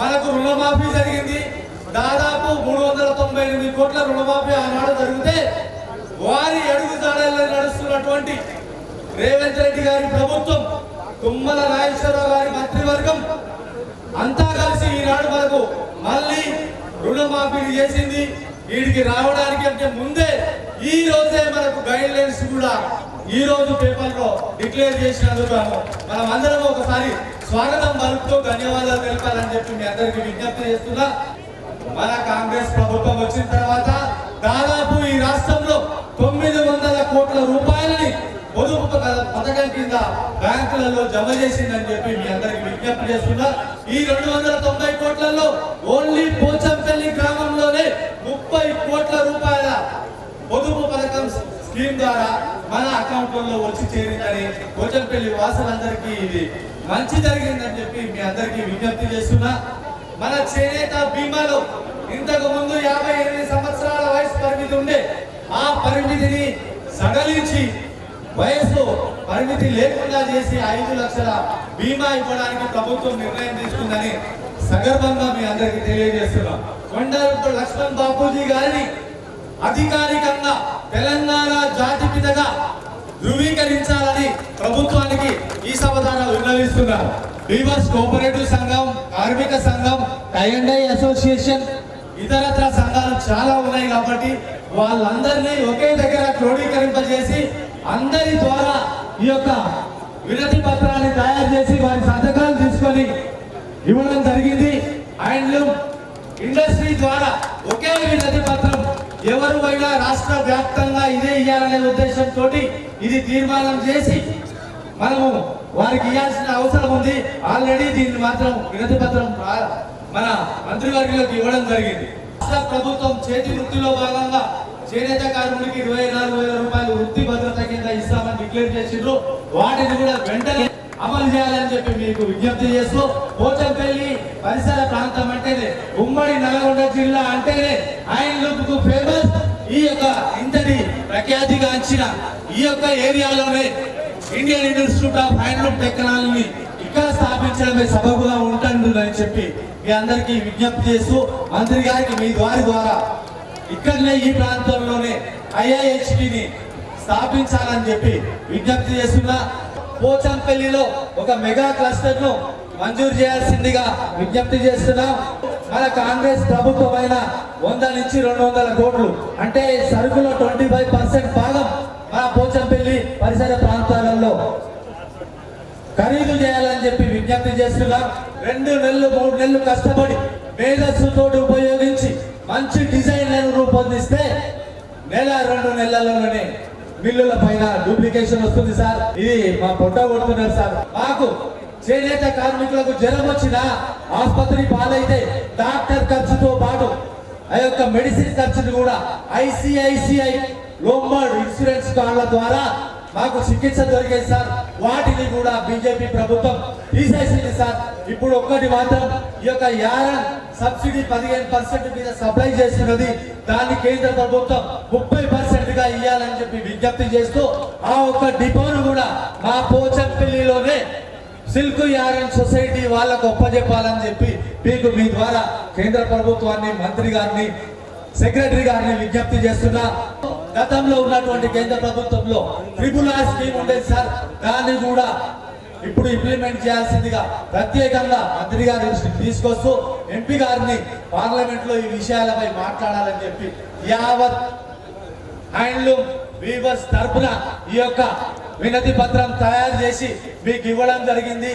మనకు రుణమాఫీ జరిగింది. దాదాపు మూడు వందల తొంభై ఎనిమిది కోట్ల రుణమాఫీ ఆనాడు జరిగితే వారి అడుగు జాడల్లో నడుస్తున్నటువంటి రేవంత్ రెడ్డి గారి ప్రభుత్వం తుమ్మల నాగేశ్వరరావు గారి మంత్రివర్గం అంతా కలిసి ఈనాడు మనకు మళ్ళీ రుణమాఫీని చేసింది. వీడికి రావడానికి అంటే ముందే ఈ రోజే మనకు గైడ్ లైన్స్ కూడా ఈ రోజు పేపర్లో డిక్లేర్ చేసినందుకు మనం అందరం ఒకసారి స్వాగతం పలుకుతూ ధన్యవాదాలు తెలపాలని చెప్పి మీ అందరికి విజ్ఞప్తి చేస్తున్నా. మన కాంగ్రెస్ ప్రభుత్వం వచ్చిన తర్వాత దాదాపు ఈ రాష్ట్రంలో తొమ్మిది వందల కోట్ల రూపాయలని పొదుపు పథకం కింద బ్యాంకులలో జమ చేసిందని చెప్పి మీ అందరికి విజ్ఞప్తి చేస్తున్నా. ఈ రెండు వందల తొంభై కోట్లలో ఓన్లీ పోచంపల్లి గ్రామంలోనే ముప్పై కోట్ల రూపాయల పొదుపు పథకం స్కీమ్ ద్వారా మన అకౌంట్లలో వచ్చి చేరిందని కోచంపల్లి వాసులందరికీ ఇది మంచి జరిగిందని చెప్పి మీ అందరికీ విజ్ఞప్తి చేస్తున్నా. మన చేనేత బీమాలో ఇంతకు ముందు యాభై ఎనిమిది సంవత్సరాల వయసు పరిమితి ఉండే ఆ పరిమితిని సడలించి వయసు పరిమితి లేకుండా చేసి ఐదు లక్షల బీమా ఇవ్వడానికి ప్రభుత్వం నిర్ణయం తీసుకుందని సగర్భంగా మీ అందరికీ తెలియజేస్తున్నాం. కొండలపు లక్ష్మణ్ బాపూజీ గారిని అధికారిక తెలంగాణ జాతి పితగా ధృవీకరించాలని ప్రభుత్వానికి ఈ సభ ద్వారా విన్నవిస్తున్నారు. బీవర్స్ కోఆపరేటివ్ సంఘం కార్మిక సంఘం టై అసోసియేషన్ ఇతరత్ర సంఘాలు చాలా ఉన్నాయి కాబట్టి వాళ్ళందరినీ ఒకే దగ్గర క్రోడీకరింపజేసి అందరి ద్వారా ఈ యొక్క వినతి పత్రాన్ని తయారు చేసి వారి సంతకాలు తీసుకొని ఇవ్వడం జరిగింది. అండ్ ఇండస్ట్రీ ద్వారా ఒకే వినతి పత్రం ఎవరు అయినా రాష్ట్ర వ్యాప్తంగా ఇదే ఇవ్వాలనే ఉద్దేశంతో ఇది తీర్మానం చేసి మనము వారికి ఇవ్వాల్సిన అవసరం ఉంది. ఆల్రెడీ దీన్ని మాత్రం వినతి పత్రం మన మంత్రివర్గంలోకి ఇవ్వడం జరిగింది. రాష్ట్ర ప్రభుత్వం చేతి వృత్తిలో భాగంగా చేనేత కార్మికుడికి ఇరవై నాలుగు వేల రూపాయలు వృత్తి భద్రత కింద ఇస్తామని డిక్లేర్ చేసిండ్రు. వాటిని కూడా వెంటనే అమలు చేయాలని చెప్పి మీకు విజ్ఞప్తి చేస్తూ పోచంపల్లి పరిసర ప్రాంతం అంటేనే ఉమ్మడి నల్గొండ జిల్లా అంటేనే ఆయన కు ఫేమస్ ఈ యొక్క ఇంతటి ప్రఖ్యాతిగాంచిన ఈ యొక్క ఏరియాలోనే Indian Institute of Handloom Technology ఇక్కడ స్థాపించడమే సబబుగా ఉంటుందని చెప్పి మీ అందరికీ విజ్ఞప్తి చేస్తూ మంత్రి గారికి మీ ద్వారి ద్వారా ఇక్కడనే ఈ ప్రాంతంలోనే ఐఐహెచ్పిని స్థాపించాలని చెప్పి విజ్ఞప్తి చేస్తున్నా. పోచంపల్లిలో ఒక మెగా క్లస్టర్ను మంజూరు చేయాల్సిందిగా విజ్ఞప్తి చేస్తున్నాం. మన కాంగ్రెస్ ప్రభుత్వమైన వంద నుంచి రెండు వందల కోట్లు. అంటే సరుకులో ట్వంటీ ఫైవ్ పర్సెంట్ భాగం మన పోచంపల్లి పరిసర ప్రాంతాలలో ఖరీదు చేయాలని చెప్పి విజ్ఞప్తి చేస్తున్నాం. రెండు నెలలు మూడు నెలలు కష్టపడి మేధస్సుతో ఉపయోగించి మంచి డిజైన్లను రూపొందిస్తే నెల రెండు నెలల్లోనే మిల్లుల పైన డూప్లికేషన్ వస్తుంది సార్. ఇది మా పొట్ట కొడుతున్నారు సార్. మాకు చేనేత కార్మికులకు జ్వరం వచ్చినా ఆసుపత్రి పాలైతే డాక్టర్ ఖర్చుతో పాటు ఆ యొక్క మెడిసిన్ ఖర్చును కూడా ఐసిఐసిఐ లోంబర్డ్ ఇన్సూరెన్స్ కార్డుల ద్వారా మాకు చికిత్స దొరికేది సార్. వాటిని కూడా బీజేపీ ప్రభుత్వం తీసేసింది సార్. ఇప్పుడు ఒక్కటి మాత్రం ఈ యొక్క యారన్ సబ్సిడీ పదిహేను పర్సెంట్ మీద సప్లై చేస్తున్నది. దాన్ని కేంద్ర ప్రభుత్వం ముప్పై పర్సెంట్ గా ఇవ్వాలని చెప్పి విజ్ఞప్తి చేస్తూ ఆ ఒక్క డిపోను కూడా మా పోచంపల్లిలోనే సిల్క్ యారన్ సొసైటీ వాళ్ళకు ఒప్పజెప్పాలని చెప్పి మీకు మీ ద్వారా కేంద్ర ప్రభుత్వాన్ని మంత్రి గారిని సెక్రటరీ గారిని విజ్ఞప్తి చేస్తున్నా. గతంలో ఉన్నటువంటి కేంద్ర ప్రభుత్వంలో ట్రిపుల్ ఆర్ స్కీమ్ ఉండేది సార్. దాన్ని కూడా ఇప్పుడు ఇంప్లిమెంట్ చేయాల్సిందిగా ప్రత్యేకంగా మంత్రి గారి తీసుకొస్తూ ఎంపీ గారిని పార్లమెంట్లో ఈ విషయాలపై మాట్లాడాలని చెప్పి యావత్ హ్యాండ్లూమ్ వీవర్స్ తరపున ఈ యొక్క వినతి పత్రం తయారు చేసి మీకు ఇవ్వడం జరిగింది.